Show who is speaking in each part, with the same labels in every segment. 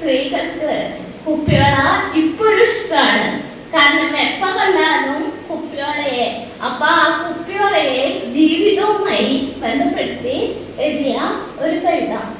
Speaker 1: സ്ത്രീകൾക്ക് കുപ്പിയോള ഇപ്പോഴും ഇഷ്ടമാണ് കാരണം എപ്പ കണ്ടാലും കുപ്പിയോളയെ അപ്പൊ ആ കുപ്പിയോളയെ ജീവിതവുമായി ബന്ധപ്പെടുത്തി എഴുതിയ ഒരു
Speaker 2: കഴുതാണ്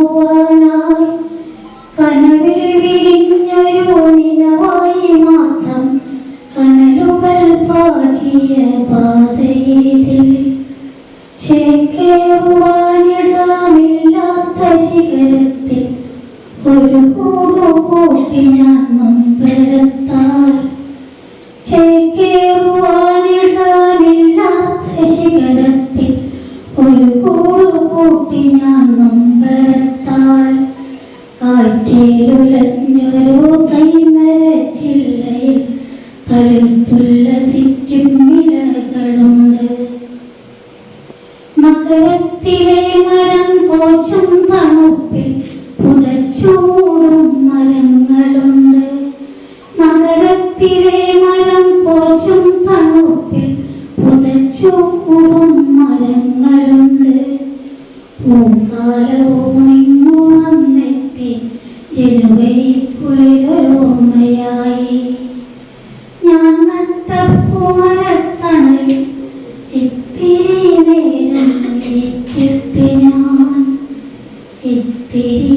Speaker 2: കനവിൽ വിരിഞ്ഞൊരു നിലവായി മാത്രം കനലുകൾ പാകിയ ഏലുലഞ്ഞൊരു കൈമരച്ചില്ലയിൽ തളിർപ്പുല്ലസിക്കും വിലകളുണ്ട് മകരത്തിലെ മരം കോച്ചും തണുപ്പിൽ പുതച്ചൂടും മരങ്ങളുണ്ട്. മകരത്തിലെ മരം കോച്ചും തണുപ്പിൽ പുതച്ചൂടും Thì